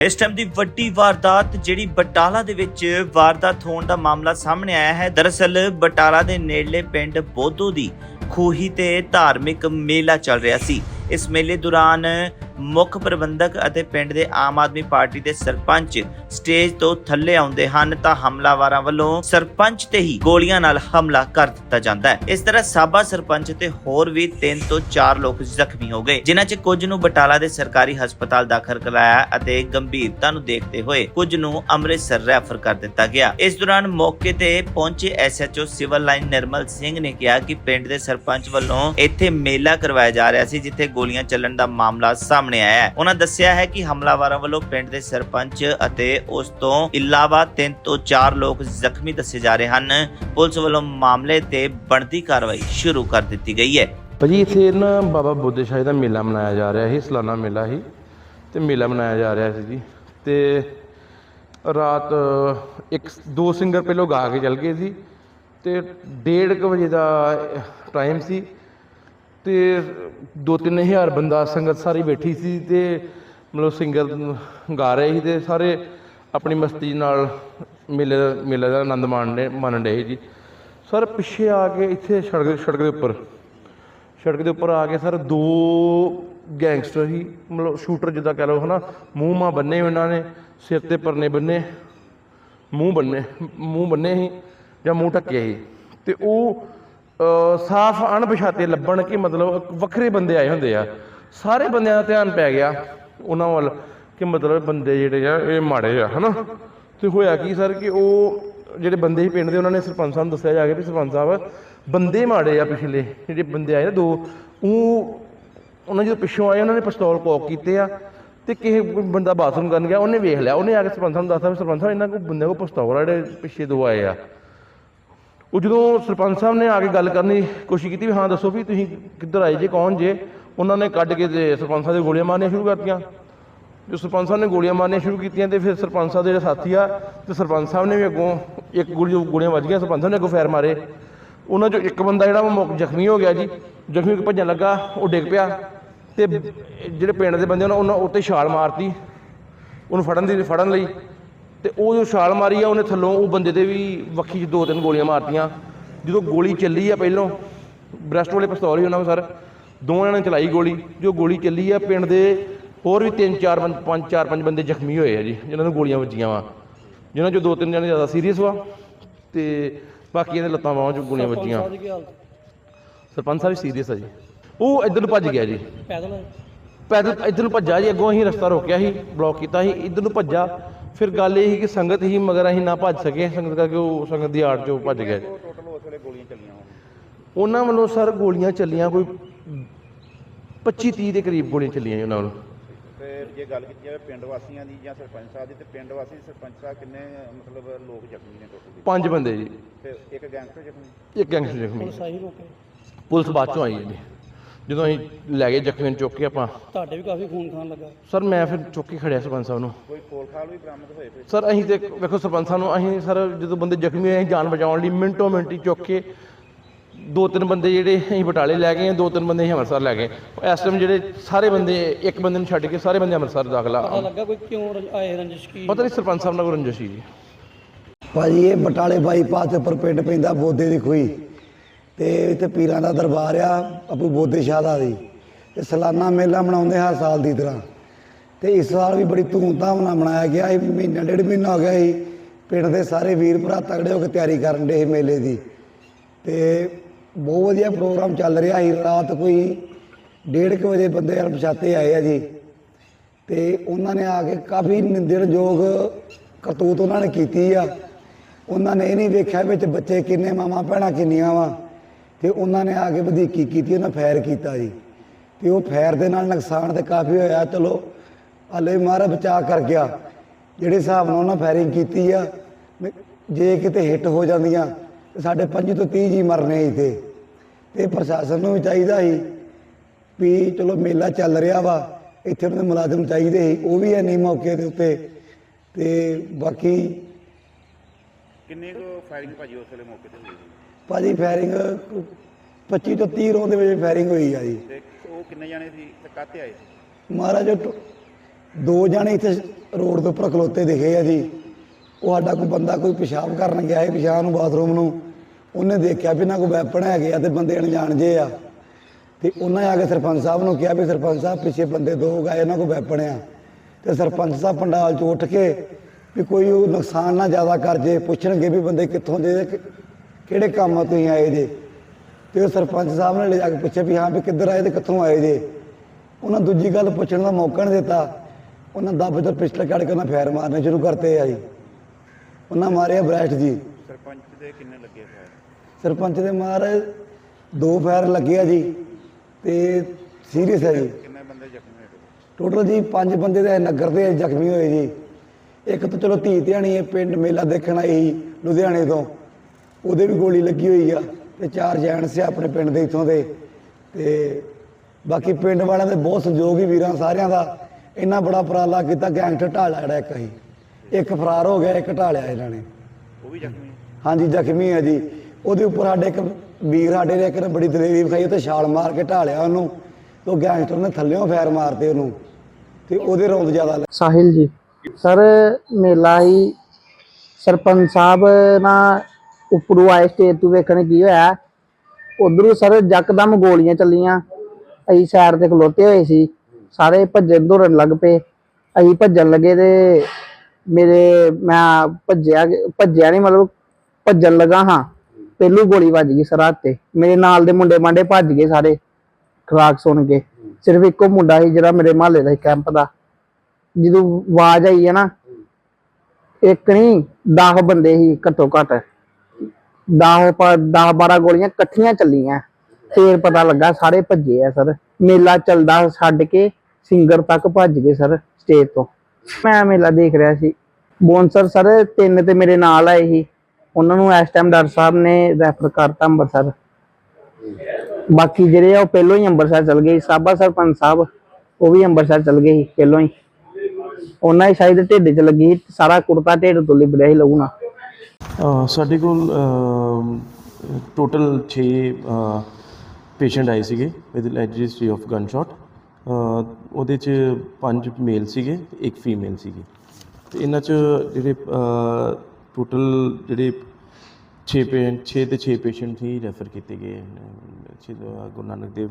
ਇਸ ਟਾਈਮ ਦੀ ਵੱਡੀ ਵਾਰਦਾਤ ਜਿਹੜੀ ਬਟਾਲਾ ਦੇ ਵਿੱਚ ਵਾਰਦਾਤ ਹੋਣ ਦਾ ਮਾਮਲਾ ਸਾਹਮਣੇ ਆਇਆ ਹੈ। ਦਰਅਸਲ ਬਟਾਲਾ ਦੇ ਨੇੜਲੇ ਪਿੰਡ ਬੋਧੋ ਦੀ ਖੂਹੀ ਤੇ ਧਾਰਮਿਕ ਮੇਲਾ ਚੱਲ ਰਿਹਾ ਸੀ। ਇਸ ਮੇਲੇ ਦੌਰਾਨ ਮੁੱਖ ਪ੍ਰਬੰਧਕ ਅਤੇ ਪਿੰਡ ਦੇ ਆਮ ਆਦਮੀ ਪਾਰਟੀ ਦੇ ਸਰਪੰਚ ਸਟੇਜ ਤੋਂ ਥੱਲੇ ਆਉਂਦੇ ਹਨ ਤਾਂ ਹਮਲਾਵਰਾਂ ਵੱਲੋਂ ਸਰਪੰਚ ਤੇ ਹੀ ਗੋਲੀਆਂ ਨਾਲ ਹਮਲਾ ਕਰ ਦਿੱਤਾ ਜਾਂਦਾ ਹੈ। ਇਸ ਤਰ੍ਹਾਂ ਸਾਬਾ ਸਰਪੰਚ ਤੇ ਹੋਰ ਵੀ 3 ਤੋਂ 4 ਲੋਕ ਜ਼ਖਮੀ ਹੋ ਗਏ, ਜਿਨ੍ਹਾਂ 'ਚ ਕੁਝ ਨੂੰ ਬਟਾਲਾ ਦੇ ਸਰਕਾਰੀ ਹਸਪਤਾਲ ਦਾਖਲ ਕਰਾਇਆ ਅਤੇ ਗੰਭੀਰਤਾ ਨੂੰ ਦੇਖਦੇ ਹੋਏ ਕੁਝ ਨੂੰ ਅੰਮ੍ਰਿਤਸਰ ਰੈਫਰ ਕਰ ਦਿੱਤਾ ਗਿਆ। ਇਸ ਦੌਰਾਨ ਮੌਕੇ ਤੇ ਪਹੁੰਚੇ SHO civil line Nirmal Singh ਨੇ ਕਿਹਾ ਕਿ ਪਿੰਡ ਦੇ ਸਰਪੰਚ ਵੱਲੋਂ ਇੱਥੇ ਮੇਲਾ ਕਰਵਾਇਆ ਜਾ ਰਿਹਾ ਸੀ, ਜਿੱਥੇ ਗੋਲੀਆਂ ਚੱਲਣ ਦਾ ਮਾਮਲਾ ਸਾਹਮਣੇ ਆਇਆ ਹੈ। ਉਹਨਾਂ ਦੱਸਿਆ ਹੈ ਕਿ ਹਮਲਾਵਰਾਂ ਵੱਲੋਂ ਪਿੰਡ ਦੇ ਸਰਪੰਚ ਅਤੇ ਉਸ ਤੋਂ ਇਲਾਵਾ 3 ਤੋਂ 4 ਲੋਕ ਜ਼ਖਮੀ ਦੱਸੇ ਜਾ ਰਹੇ ਹਨ। ਪੁਲਿਸ ਵੱਲੋਂ ਮਾਮਲੇ ਤੇ ਬਣਦੀ ਕਾਰਵਾਈ ਸ਼ੁਰੂ ਕਰ ਦਿੱਤੀ ਗਈ ਹੈ। ਭਾਜੀ, ਇੱਥੇ ਨਾ ਬਾਬਾ ਬੁੱਧ ਸ਼ਾਹੀ ਦਾ ਮੇਲਾ ਮਨਾਇਆ ਜਾ ਰਿਹਾ ਸੀ, ਸਾਲਾਨਾ ਮੇਲਾ ਸੀ ਤੇ ਮੇਲਾ ਮਨਾਇਆ ਜਾ ਰਿਹਾ ਸੀ ਜੀ। ਤੇ ਰਾਤ ਇੱਕ ਦੋ ਸਿੰਗਰ ਪਹਿਲੋਂ ਗਾ ਕੇ ਚੱਲ ਗਏ ਸੀ ਤੇ 1:30 ਵਜੇ ਦਾ ਟਾਈਮ ਸੀ ਤੇ 2-3000 ਬੰਦਾ ਸੰਗਤ ਸਾਰੀ ਬੈਠੀ ਸੀ ਤੇ ਮਤਲਬ ਸਿੰਗਰ ਗਾ ਰਹੇ ਸੀ ਤੇ ਸਾਰੇ ਆਪਣੀ ਮਸਤੀ ਨਾਲ ਮੇਲੇ ਮੇਲੇ ਦਾ ਆਨੰਦ ਮਾਣਦੇ ਮਾਣਨ ਰਹੇ ਜੀ। ਸਰ, ਪਿੱਛੇ ਆ ਕੇ ਇੱਥੇ ਸੜਕ ਸੜਕ ਦੇ ਉੱਪਰ, ਸੜਕ ਦੇ ਉੱਪਰ ਆ ਕੇ ਸਰ ਦੋ ਗੈਂਗਸਟਰ ਹੀ ਮਤਲਬ ਸ਼ੂਟਰ ਜਿੱਦਾਂ ਕਹਿ ਲਓ ਹਨਾ, ਮੂੰਹ ਮਾ ਬੰਨੇ ਉਹਨਾਂ ਨੇ, ਸਿਰ ਤੇ ਪਰਨੇ ਬੰਨੇ, ਮੂੰਹ ਬੰਨੇ ਮੂੰਹ ਬੰਨੇ ਸੀ ਜਾਂ ਮੂੰਹ ਢੱਕਿਆ ਸੀ। ਤੇ ਉਹ ਸਾਫ਼ ਅਣਪਛਾਤੇ ਲੱਭਣ ਕਿ ਮਤਲਬ ਵੱਖਰੇ ਬੰਦੇ ਆਏ ਹੁੰਦੇ ਆ। ਸਾਰੇ ਬੰਦਿਆਂ ਦਾ ਧਿਆਨ ਪੈ ਗਿਆ ਉਹਨਾਂ ਵੱਲ ਕਿ ਮਤਲਬ ਬੰਦੇ ਜਿਹੜੇ ਆ, ਇਹ ਮਾੜੇ ਆ, ਹਨਾ? ਤੇ ਹੋਇਆ ਕੀ ਸਰ ਕਿ ਉਹ ਜਿਹੜੇ ਬੰਦੇ ਸੀ ਪਿੰਡ ਦੇ, ਉਹਨਾਂ ਨੇ ਸਰਪੰਚ ਸਾਹਿਬ ਨੂੰ ਦੱਸਿਆ ਜਾ ਕੇ ਵੀ ਸਰਪੰਚ ਸਾਹਿਬ, ਬੰਦੇ ਮਾੜੇ ਆ ਪਿਛਲੇ, ਜਿਹੜੇ ਬੰਦੇ ਆਏ ਨਾ ਦੋ, ਉਹ ਉਹਨਾਂ ਜਦੋਂ ਪਿੱਛੋਂ ਆਏ, ਉਹਨਾਂ ਨੇ ਪਿਸਤੌਲ ਕੋਕ ਕੀਤੇ ਆ ਤੇ ਕਿਸੇ ਬੰਦਾ ਬਾਥਰੂਮ ਕਰਨ ਗਿਆ, ਉਹਨੇ ਵੇਖ ਲਿਆ, ਉਹਨੇ ਆ ਕੇ ਸਰਪੰਚ ਸਾਹਿਬ ਨੂੰ ਦੱਸਤਾ ਵੀ ਸਰਪੰਚ ਸਾਹਿਬ, ਇਹਨਾਂ ਕੋਲ ਬੰਦੇ ਕੋਲ ਪਿਸਤੌਲ ਆ, ਜਿਹੜੇ ਪਿੱਛੇ ਦੋ ਆਏ ਆ। ਉਹ ਜਦੋਂ ਸਰਪੰਚ ਸਾਹਿਬ ਨੇ ਆ ਕੇ ਗੱਲ ਕਰਨ ਦੀ ਕੋਸ਼ਿਸ਼ ਕੀਤੀ ਵੀ ਹਾਂ ਦੱਸੋ ਵੀ ਤੁਸੀਂ ਕਿੱਧਰ ਆਏ, ਜੇ ਕੌਣ ਜੇ? ਉਹਨਾਂ ਨੇ ਕੱਢ ਕੇ ਤੇ ਸਰਪੰਚ ਸਾਹਿਬ ਦੇ ਗੋਲੀਆਂ ਮਾਰਨੀਆਂ ਸ਼ੁਰੂ ਕਰਤੀਆਂ। ਜੋ ਸਰਪੰਚ ਸਾਹਿਬ ਨੇ ਗੋਲੀਆਂ ਮਾਰਨੀਆਂ ਸ਼ੁਰੂ ਕੀਤੀਆਂ ਤੇ ਫਿਰ ਸਰਪੰਚ ਸਾਹਿਬ ਦੇ ਜਿਹੜੇ ਸਾਥੀ ਆ, ਤੇ ਸਰਪੰਚ ਸਾਹਿਬ ਨੇ ਵੀ ਅੱਗੋਂ ਇੱਕ ਗੋਲੀ ਗੋਲੀਆਂ ਵੱਜ ਗਈਆਂ, ਸਰਪੰਚ ਸਾਹਿਬ ਨੇ ਅੱਗੋਂ ਫੈਰ ਮਾਰੇ। ਉਹਨਾਂ ਚੋਂ ਇੱਕ ਬੰਦਾ ਜਿਹੜਾ ਉਹ ਜ਼ਖਮੀ ਹੋ ਗਿਆ ਜੀ। ਜ਼ਖਮੀ ਹੋ ਭੱਜਣ ਲੱਗਾ, ਉਹ ਡਿੱਗ ਪਿਆ। ਤੇ ਜਿਹੜੇ ਪਿੰਡ ਦੇ ਬੰਦੇ ਉਹਨਾਂ ਉਹਨਾਂ ਉੱਤੇ ਛਾਲ ਮਾਰਤੀ, ਉਹਨੂੰ ਫੜਨ ਦੀ ਫੜਨ ਲਈ। ਤੇ ਉਹ ਜੋ ਛਾਲ ਮਾਰੀ ਆ ਉਹਨੇ ਥੱਲੋਂ ਉਹ ਬੰਦੇ ਦੇ ਵੀ ਵੱਖੀ 'ਚ ਦੋ ਤਿੰਨ ਗੋਲੀਆਂ ਮਾਰਤੀਆਂ। ਜਦੋਂ ਗੋਲੀ ਚੱਲੀ ਆ ਪਹਿਲੋਂ ਬ੍ਰੈਸਟ ਵਾਲੇ ਪਿਸਤੌਲ ਹੀ ਉਹਨਾਂ ਕੋਲ ਸਰ। ਦੋਵਾਂ ਨੇ ਚਲਾਈ ਗੋਲੀ। ਜੋ ਗੋਲੀ ਚੱਲੀ ਆ ਪਿੰਡ ਦੇ ਹੋਰ ਵੀ ਤਿੰਨ ਚਾਰ ਬੰਦ ਪੰਜ ਚਾਰ ਪੰਜ ਬੰਦੇ ਜ਼ਖਮੀ ਹੋਏ ਆ ਜੀ ਜਿਨ੍ਹਾਂ ਨੂੰ ਗੋਲੀਆਂ ਵੱਜੀਆਂ ਵਾ। ਜਿਨ੍ਹਾਂ ਚੋਂ ਦੋ ਤਿੰਨ ਜਣੇ ਜ਼ਿਆਦਾ ਸੀਰੀਅਸ ਵਾ ਤੇ ਬਾਕੀਆਂ ਦੇ ਲੱਤਾਂ ਬਾਹਾਂ 'ਚ ਗੋਲੀਆਂ ਵੱਜੀਆਂ। ਸਰਪੰਚ ਸਾਹਿਬ ਸੀਰੀਅਸ ਆ ਜੀ। ਉਹ ਇੱਧਰ ਨੂੰ ਭੱਜ ਗਿਆ ਜੀ। ਪੈਦਲ? ਪੈਦਲ ਇੱਧਰ ਨੂੰ ਭੱਜਾ ਜੀ ਅੱਗੋਂ ਅਸੀਂ ਰਸਤਾ ਰੋਕਿਆ ਸੀ ਬਲੌਕ ਕੀਤਾ ਸੀ ਇੱਧਰ ਨੂੰ ਭੱਜਾ ਫਿਰ ਗੱਲ ਇਹ ਸੀ ਕਿ ਸੰਗਤ ਹੀ ਮਗਰ ਅਸੀਂ ਨਾ ਭੱਜ ਸਕੇ ਸੰਗਤ ਕਰਕੇ ਉਹ ਸੰਗਤ ਦੀ ਆੜ ਚੋਂ ਭੱਜ ਗਿਆ ਟੋਟਲ ਉਸ ਵੇਲੇ ਗੋਲੀਆਂ ਚੱਲੀਆਂ ਹੋਣ ਉਹਨਾਂ ਵੱਲੋਂ ਸਰ ਗੋਲੀਆਂ ਚੱਲੀਆਂ ਕੋਈ 25 30 ਦੇ ਕਰੀਬ ਗੋਲੀਆਂ ਚੱਲੀਆਂ ਜੀ ਉਹਨਾਂ ਵੱਲੋਂ। ਤੇ ਜੇ ਗੱਲ ਕੀਤੀ ਜਾਵੇ ਪਿੰਡ ਵਾਸੀਆਂ ਦੀ ਜਾਂ ਸਰਪੰਚ ਸਾਹਿਬ ਦੀ ਤੇ ਪਿੰਡ ਵਾਸੀ ਸਰਪੰਚ ਸਾਹਿਬ ਕਿੰਨੇ ਮਤਲਬ ਲੋਕ ਜ਼ਖਮੀ ਨੇ ਟੋਟਲ ਪੰਜ ਬੰਦੇ ਜੀ। ਤੇ ਇੱਕ ਗੈਂਗਸਟਰ ਜ਼ਖਮੀ? ਇੱਕ ਗੈਂਗਸਟਰ ਜ਼ਖਮੀ। ਸਾਹੀ ਰੋਕੇ। ਪੁਲਿਸ ਬਾਅਦ ਚੋਂ ਆਈ ਹੈ ਜੀ। ਜਦੋਂ ਅਸੀਂ ਲੈ ਗਏ ਜ਼ਖਮੀ ਨੂੰ ਚੁੱਕ ਕੇ ਆਪਾਂ। ਤੁਹਾਡੇ ਵੀ ਕਾਫੀ ਖੂਨ ਖਾਨ ਲੱਗਾ। ਸਰ ਮੈਂ ਫਿਰ ਚੁੱਕ ਕੇ ਖੜਿਆ ਸਰਪੰਚ ਸਾਹਿਬ ਨੂੰ। ਕੋਈ ਖੋਲ ਖਾਲ ਵੀ ਬਰਾਮਦ ਹੋਏ ਫਿਰ ਸਰ ਅਸੀਂ ਤੇ ਵੇਖੋ ਸਰਪੰਚ ਸਾਹਿਬ ਨੂੰ ਅਸੀਂ ਸਰ ਜਦੋਂ ਬੰਦੇ ਜ਼ਖਮੀ ਹੋਏ ਅਸੀਂ ਜਾਨ ਬਚਾਉਣ ਲਈ ਮਿੰਟੋ ਮਿੰਟ ਹੀ ਚੁੱਕ ਕੇ ਦੋ ਤਿੰਨ ਬੰਦੇ ਜਿਹੜੇ ਅਸੀਂ ਬਟਾਲੇ ਲੈ ਗਏ ਦੋ ਤਿੰਨ ਬੰਦੇ ਅਸੀਂ ਅੰਮ੍ਰਿਤਸਰ ਲੈ ਗਏ। ਇਸ ਟਾਈਮ ਜਿਹੜੇ ਸਾਰੇ ਬੰਦੇ ਇੱਕ ਬੰਦੇ ਨੂੰ ਛੱਡ ਕੇ ਸਾਰੇ ਬੰਦੇ ਅੰਮ੍ਰਿਤਸਰ ਦਾਖਲਾ ਪਤਾ ਲੱਗਾ ਕੋਈ ਕਿਉਂ ਰੰਜ- ਆਏ ਰੰਜਿਸ਼ ਕੀ? ਪਤਾ ਨਹੀਂ ਸਰਪੰਚ ਸਾਹਿਬ ਨਾਲ ਕੋਈ ਰੰਜਿਸ਼ ਸੀ। ਜੀ ਭਾਜੀ ਇਹ ਬਟਾਲੇ ਬਾਈਪਾਸ ਉੱਪਰ ਪਿੰਡ ਪੈਂਦਾ ਬੋਦੇ ਦੀ ਖੂਹੀ। ਤੇ ਇੱਥੇ ਪੀਰਾਂ ਦਾ ਦਰਬਾਰ ਆ, ਅਬੂ ਬੋਧੇ ਸ਼ਾਹ ਦਾ ਜੀ ਤੇ ਸਾਲਾਨਾ ਮੇਲਾ ਮਨਾਉਂਦੇ ਹਰ ਸਾਲ ਦੀ ਤਰ੍ਹਾਂ। ਤੇ ਇਸ ਸਾਲ ਵੀ ਬੜੀ ਧੂਮਧਾਮ ਨਾਲ ਮਨਾਇਆ ਗਿਆ। ਇਹ ਮਹੀਨਾ, ਡੇਢ ਮਹੀਨਾ ਹੋ ਗਿਆ ਸੀ। ਪਿੰਡ ਦੇ ਸਾਰੇ ਵੀਰ ਭਰਾ ਤਗੜੇ ਹੋ ਕੇ ਤਿਆਰੀ ਕਰਨ ਦੇ ਮੇਲੇ ਦੀ। ਤੇ ਬਹੁਤ ਵਧੀਆ ਪ੍ਰੋਗਰਾਮ ਚੱਲ ਰਿਹਾ ਸੀ। ਰਾਤ ਕੋਈ 1:30 ਵਜੇ ਬੰਦੇ ਅਣਪਛਾਤੇ ਆਏ ਆ ਜੀ। ਤੇ ਉਹਨਾਂ ਨੇ ਆ ਕੇ ਕਾਫੀ ਨਿੰਦਣਯੋਗ ਕਰਤੂਤ ਉਹਨਾਂ ਨੇ ਕੀਤੀ ਆ। ਉਹਨਾਂ ਨੇ ਇਹ ਨਹੀਂ ਵੇਖਿਆ ਵਿੱਚ ਬੱਚੇ ਕਿੰਨੇ ਮਾਵਾਂ, ਭੈਣਾਂ ਕਿੰਨੀਆਂ ਵਾ। ਤੇ ਉਹਨਾਂ ਨੇ ਆ ਕੇ ਵਧੀਕੀ ਕੀਤੀ, ਉਹਨਾਂ ਫਾਇਰ ਕੀਤਾ ਜੀ। ਤੇ ਉਹ ਫਾਇਰ ਦੇ ਨਾਲ ਨੁਕਸਾਨ ਤੇ ਕਾਫੀ ਹੋਇਆ, ਚਲੋ, ਹਲੇ ਮਾਰਾ ਬਚਾ ਕਰ ਗਿਆ। ਜਿਹੜੇ ਹਿਸਾਬ ਨਾਲ ਉਹਨਾਂ ਫਾਇਰਿੰਗ ਕੀਤੀ ਆ ਜੇ ਕਿਤੇ ਹਿੱਟ ਹੋ ਜਾਂਦੀਆਂ, ਤੇ ਸਾਡੇ 5 ਤੋਂ 30 ਜੀ ਮਰਨੇ ਸੀ ਤੇ ਪ੍ਰਸ਼ਾਸਨ ਨੂੰ ਵੀ ਚਾਹੀਦਾ ਸੀ ਵੀ ਚਲੋ ਮੇਲਾ ਚੱਲ ਰਿਹਾ ਵਾ, ਇੱਥੇ ਉਹਨਾਂ ਦੇ ਮੁਲਾਜ਼ਮ ਚਾਹੀਦੇ ਸੀ, ਉਹ ਵੀ ਹੈ ਨਹੀਂ ਮੌਕੇ ਦੇ ਉੱਤੇ। ਤੇ ਬਾਕੀ ਕਿੰਨੇ ਕੁ ਫਾਇਰਿੰਗ ਭਾਜੀ ਉਸ ਵੇਲੇ ਮੌਕੇ ਤੇ ਹੋਈ ਭਾਜੀ ਫਾਇਰਿੰਗ 25 ਤੋਂ 30 ਰੋਂ ਦੇ ਵਿੱਚ ਫਾਇਰਿੰਗ ਹੋਈ ਆ ਜੀ। ਤੇ ਉਹ ਕਿੰਨੇ ਜਾਣੇ ਸੀ ਤੇ ਕਾਹਤੇ ਆਏ ਸੀ? ਮਹਾਰਾਜ ਉਹ ਟੋ- ਦੋ ਜਾਣੇ ਇੱਥੇ ਰੋਡ ਦੇ ਉੱਪਰ ਖਲੋਤੇ ਦਿਖੇ ਆ ਜੀ। ਉਹ ਸਾਡਾ ਕੋਈ ਬੰਦਾ ਕੋਈ ਪਿਸ਼ਾਬ ਕਰਨ ਗਿਆ ਹੈ ਪਿਸ਼ਾਬ ਨੂੰ ਬਾਥਰੂਮ ਨੂੰ। ਉਹਨੇ ਦੇਖਿਆ ਵੀ ਇਹਨਾਂ ਕੋਲ ਵੈਪਨ ਹੈਗੇ ਆ ਤੇ ਬੰਦੇ ਅਣਜਾਣ ਜੇ ਆ। ਤੇ ਉਹਨਾਂ ਆ ਕੇ ਸਰਪੰਚ ਸਾਹਿਬ ਨੂੰ ਕਿਹਾ ਵੀ ਸਰਪੰਚ ਸਾਹਿਬ ਪਿੱਛੇ ਬੰਦੇ ਦੋ ਗਏ ਇਹਨਾਂ ਕੋਲ ਵੈਪਨ ਆ। ਤੇ ਸਰਪੰਚ ਸਾਹਿਬ ਪੰਡਾਲ ਚ ਉੱਠ ਕੇ ਵੀ ਕੋਈ ਉਹ ਨੁਕਸਾਨ ਨਾ ਜ਼ਿਆਦਾ ਕਰ ਜੇ ਪੁੱਛਣਗੇ ਵੀ ਬੰਦੇ ਕਿੱਥੋਂ ਦੇ ਕਿ- ਕਿਹੜੇ ਕੰਮ ਆ ਤੁਸੀਂ ਆਏ ਜੇ? ਤੇ ਉਹ ਸਰਪੰਚ ਸਾਹਿਬ ਨੇ ਲੈ ਜਾ ਕੇ ਪੁੱਛਿਆ ਵੀ ਹਾਂ ਵੀ ਕਿੱਧਰ ਆਏ ਤੇ ਕਿੱਥੋਂ ਆਏ ਜੇ? ਉਹਨਾਂ ਦੂਜੀ ਗੱਲ ਪੁੱਛਣ ਦਾ ਮੌਕਾ ਨਹੀਂ ਦਿੱਤਾ। ਉਹਨਾਂ ਦੱਬ ਤੋਂ ਪਿਸਟਲ ਕੱਢ ਕੇ ਉਹਨਾਂ ਫੈਰ ਮਾਰਨੇ ਸ਼ੁਰੂ ਕਰਤੇ ਆ ਜੀ। ਉਹਨਾਂ ਮਾਰਿਆ ਬ੍ਰੈਸਟ ਜੀ। ਸਰਪੰਚ ਦੇ ਕਿੰਨੇ ਲੱਗੇ ਹੋਏ ਸਰਪੰਚ ਦੇ ਮਾਰ ਦੋ ਫੈਰ ਲੱਗੇ ਆ ਜੀ। ਤੇ ਸੀਰੀਅਸ ਹੈ ਜੀ। ਕਿੰਨੇ ਬੰਦੇ ਜ਼ਖਮੀ ਹੋਏ ਟੋਟਲ ਜੀ ਪੰਜ ਬੰਦੇ ਦੇ ਨਗਰ ਦੇ ਜ਼ਖਮੀ ਹੋਏ ਜੀ। ਇੱਕ ਤਾਂ ਚਲੋ ਧੀ ਧਿਆਣੀ ਹੈ ਪਿੰਡ ਮੇਲਾ ਦੇਖਣ ਆਈ ਲੁਧਿਆਣੇ ਤੋਂ। ਉਹਦੇ ਵੀ ਗੋਲੀ ਲੱਗੀ ਹੋਈ ਆ ਤੇ ਚਾਰ ਜੈਂਟ ਸੀ ਆਪਣੇ ਪਿੰਡ ਦੇ ਇਥੋਂ ਦੇ। ਤੇ ਬਾਕੀ ਪਿੰਡ ਵਾਲਿਆਂ ਦੇ ਬਹੁਤ ਸਹਿਯੋਗੀ ਵੀਰਾਂ ਸਾਰਿਆਂ ਦਾ। ਇੰਨਾ ਬੜਾ ਉਪਰਾਲਾ ਕੀਤਾ ਗੈਂਗਸਟਰ ਢਾਲਿਆ ਜਿਹੜਾ ਇੱਕ ਹੀ ਇੱਕ ਫਰਾਰ ਹੋ ਗਿਆ ਇੱਕ ਢਾਲਿਆ ਇਹਨਾਂ ਨੇ। ਉਹ ਵੀ ਜ਼ਖਮੀ ਹਾਂਜੀ ਜ਼ਖਮੀ ਹੈ ਜੀ। ਉਹਦੇ ਉੱਪਰ ਸਾਡੇ ਇੱਕ ਵੀਰ ਸਾਡੇ ਨੇ ਇੱਕ ਨੇ ਬੜੀ ਦਲੇਰੀ ਵਿਖਾਈ ਤੇ ਛਾਲ ਮਾਰ ਕੇ ਢਾਲਿਆ ਉਹਨੂੰ। ਤੇ ਉਹ ਗੈਂਗਸਟਰ ਨੇ ਥੱਲਿਓਂ ਫੈਰ ਮਾਰਤੇ ਉਹਨੂੰ। ਤੇ ਉਹਦੇ ਰੌਂਦ ਜ਼ਿਆਦਾ ਲੱਗੇ। ਸਾਹਿਲ ਜੀ ਸਰ ਮੇਲਾ ਹੀ ਸਰਪੰਚ ਸਾਹਿਬ ਨਾ ਉੱਪਰੋਂ ਆਏ ਸਟੇਜ ਤੋਂ ਵੇਖਣ ਕੀ ਹੋਇਆ, ਉਧਰੋਂ ਸਰ ਜੱਕਦਮ ਗੋਲੀਆਂ ਚੱਲੀਆਂ, ਅਸੀਂ ਸਾਈਡ ਤੇ ਖਲੋਤੇ ਹੋਏ ਸੀ, ਸਾਰੇ ਭੱਜਣ ਦੌੜਨ ਲੱਗ ਪਏ, ਅਸੀਂ ਭੱਜਣ ਲੱਗੇ ਤੇ ਮੇਰੇ, ਮੈਂ ਭੱਜਿਆ ਭੱਜਿਆ ਨਹੀਂ ਮਤਲਬ ਭੱਜਣ ਲੱਗਾ ਹਾਂ, ਪਹਿਲੂ ਗੋਲੀ ਵੱਜ ਗਈ ਸਰ ਹੱਥ ਤੇ, ਮੇਰੇ ਨਾਲ ਦੇ ਮੁੰਡੇ ਮਾਂਡੇ ਭੱਜ ਗਏ ਸਾਰੇ, ਖਰਾਕ ਸੁਣ ਕੇ, ਸਿਰਫ ਇੱਕੋ ਮੁੰਡਾ ਸੀ ਜਿਹੜਾ ਮੇਰੇ ਮਹੱਲੇ ਦਾ ਕੈਂਪ ਦਾ, ਜਦੋਂ ਆਵਾਜ਼ ਆਈ ਹੈ ਨਾ, ਇੱਕ ਨਹੀਂ 10 ਬੰਦੇ ਸੀ ਘੱਟੋ ਘੱਟ 10 10 12 ਗੋਲੀਆਂ ਇਕੱਠੀਆਂ ਚੱਲੀਆਂ। ਫੇਰ ਪਤਾ ਲੱਗਾ ਸਾਰੇ ਭੱਜੇ ਆ ਸਰ। ਮੇਲਾ ਚੱਲਦਾ ਛੱਡ ਕੇ ਸਿੰਗਰ ਤੱਕ ਭੱਜ ਗਏ ਸਰ ਸਟੇਜ ਤੋਂ। ਮੈਂ ਮੇਲਾ ਦੇਖ ਰਿਹਾ ਸੀ। ਬੌਂਸਰ ਸਰ ਤਿੰਨ ਤੇ ਮੇਰੇ ਨਾਲ ਆਏ ਸੀ। ਉਹਨਾਂ ਨੂੰ ਇਸ ਟਾਈਮ ਡਾਕਟਰ ਸਾਹਿਬ ਨੇ ਰੈਫਰ ਕਰਤਾ ਅੰਮ੍ਰਿਤਸਰ ਬਾਕੀ ਜਿਹੜੇ ਆ ਉਹ ਪਹਿਲੋਂ ਹੀ ਅੰਮ੍ਰਿਤਸਰ ਚਲ ਗਏ ਸੀ। ਸਾਬਾ ਸਰਪੰਚ ਸਾਹਿਬ ਉਹ ਵੀ ਅੰਮ੍ਰਿਤਸਰ ਚਲ ਗਏ ਸੀ ਪਹਿਲੋਂ ਹੀ। ਉਹਨਾਂ ਹੀ ਸ਼ਾਇਦ ਢਿੱਡ 'ਚ ਲੱਗੀ ਸੀ, ਸਾਰਾ ਕੁੜਤਾ ਢਿੱਡ ਤੋਂ ਲਿਬੜਿਆ ਸੀ ਲਹੂ ਸਾਡੇ ਕੋਲ ਟੋਟਲ 6 ਪੇਸ਼ੈਂਟ ਆਏ ਸੀਗੇ with registry of gun shot ਉਹਦੇ ਚ ਪੰਜ ਮੇਲ ਸੀਗੇ ਇੱਕ ਫੀਮੇਲ ਸੀਗੀ। ਤੇ ਇਹਨਾਂ ਚ ਜਿਹੜੇ ਟੋਟਲ ਜਿਹੜੇ 6 ਪੇਸ਼ੈਂਟ 6 ਤੇ 6 ਪੇਸ਼ੈਂਟ ਹੀ ਰੈਫਰ ਕੀਤੇ ਗਏ। ਗੁਰੂ ਨਾਨਕ ਦੇਵ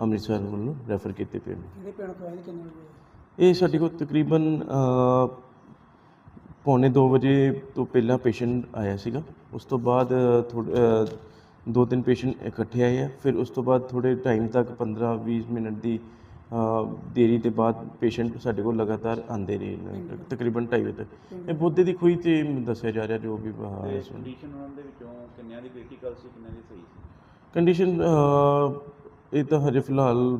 ਅੰਮ੍ਰਿਤਸਰ ਵੱਲੋਂ ਰੈਫਰ ਕੀਤੇ ਪਏ ਨੇ। ਇਹ ਸਾਡੇ ਕੋਲ ਤਕਰੀਬਨ ਪੌਣੇ 2 ਵਜੇ ਤੋਂ ਪਹਿਲਾਂ ਪੇਸ਼ੈਂਟ ਆਇਆ ਸੀਗਾ। ਉਸ ਤੋਂ ਬਾਅਦ ਥੋੜੇ ਦੋ ਤਿੰਨ ਪੇਸ਼ੈਂਟ ਇਕੱਠੇ ਆਏ ਆ। ਫਿਰ ਉਸ ਤੋਂ ਬਾਅਦ ਥੋੜੇ ਟਾਈਮ ਤੱਕ 15 20 ਮਿੰਟ ਦੀ ਦੇਰੀ ਦੇ ਬਾਅਦ ਪੇਸ਼ੈਂਟ ਸਾਡੇ ਕੋਲ ਲਗਾਤਾਰ ਆਉਂਦੇ ਰਹੇ ਨੇ, ਤਕਰੀਬਨ 2:30 ਵਜੇ ਤੱਕ। ਇਹ ਬੋਧੇ ਦੀ ਖੂਹੀ ਤੇ ਦੱਸਿਆ ਜਾ ਰਿਹਾ ਜੋ ਵੀ ਇਸ ਕੰਡੀਸ਼ਨ ਉਹਨਾਂ ਦੇ ਵਿੱਚੋਂ ਕਿੰਨਿਆਂ ਦੀ ਕ੍ਰਿਟੀਕਲ ਸੀ ਕਿੰਨਿਆਂ ਦੀ ਸਹੀ ਸੀ? ਕੰਡੀਸ਼ਨ ਇਹ ਤਾਂ ਹਜੇ ਫਿਲਹਾਲ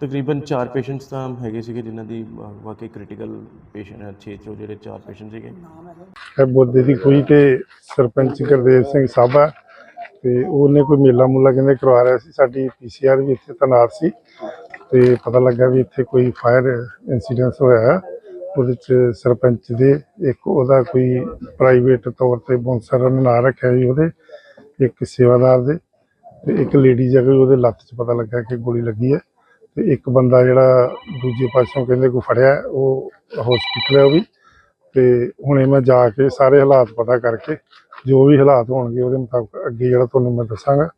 ਤਕਰੀਬਨ 4 ਪੇਸ਼ੈਂਟਸ ਤਾਂ ਹੈਗੇ ਸੀਗੇ ਜਿਨ੍ਹਾਂ ਦੀ ਅ, ਵਾਕਈ ਕ੍ਰਿਟੀਕਲ ਪੇਸ਼ੈਂਟ 6 ਚੋਂ ਜਿਹੜੇ 4 ਪੇਸ਼ੈਂਟ ਸੀਗੇ। ਇਹ ਬੋਦੇ ਦੀ ਖੂਹੀ ਤੇ ਸਰਪੰਚ ਗੁਰਦੇਵ ਸਿੰਘ ਸਾਬਾ ਤੇ ਉਹਨੇ ਕੋਈ ਮੇਲਾ ਮੂਲਾ ਕਹਿੰਦੇ ਕਰਵਾ ਰਿਹਾ ਸੀ। ਸਾਡੀ ਪੀਸੀਆਰ ਵੀ ਇੱਥੇ ਤੈਨਾਤ ਸੀ ਤੇ ਪਤਾ ਲੱਗਾ ਵੀ ਇੱਥੇ ਕੋਈ ਫਾਇਰ ਇਨਸੀਡੈਂਟ ਹੋਇਆ ਉਹਦੇ ਚ ਸਰਪੰਚ ਦੇ ਇੱਕ ਉਹਦਾ ਕੋਈ ਪ੍ਰਾਈਵੇਟ ਤੌਰ ਤੇ ਬੌਂਸਰ ਨਾਂ ਰੱਖਿਆ ਜੀ ਉਹਦੇ ਇੱਕ ਸੇਵਾਦਾਰ ਦੇ ਤੇ ਇੱਕ ਲੇਡੀ ਜਗ੍ਹਾ ਉਹਦੇ ਲੱਤ 'ਚ ਪਤਾ ਲੱਗਾ ਕਿ ਗੋਲੀ ਲੱਗੀ ਹੈ। ਤੇ ਇੱਕ ਬੰਦਾ ਜਿਹੜਾ ਦੂਜੇ ਪਾਸੋਂ ਕਹਿੰਦੇ ਕੋਈ ਫੜਿਆ, ਉਹ ਹਸਪੀਟਲ ਹੈ ਉਹ ਵੀ। ਤੇ ਹੁਣੇ ਮੈਂ ਜਾ ਕੇ ਸਾਰੇ ਹਾਲਾਤ ਪਤਾ ਕਰਕੇ, ਜੋ ਵੀ ਹਾਲਾਤ ਹੋਣਗੇ ਉਹਦੇ ਮੁਤਾਬਕ ਅੱਗੇ ਜਿਹੜਾ ਤੁਹਾਨੂੰ ਮੈਂ ਦੱਸਾਂਗਾ।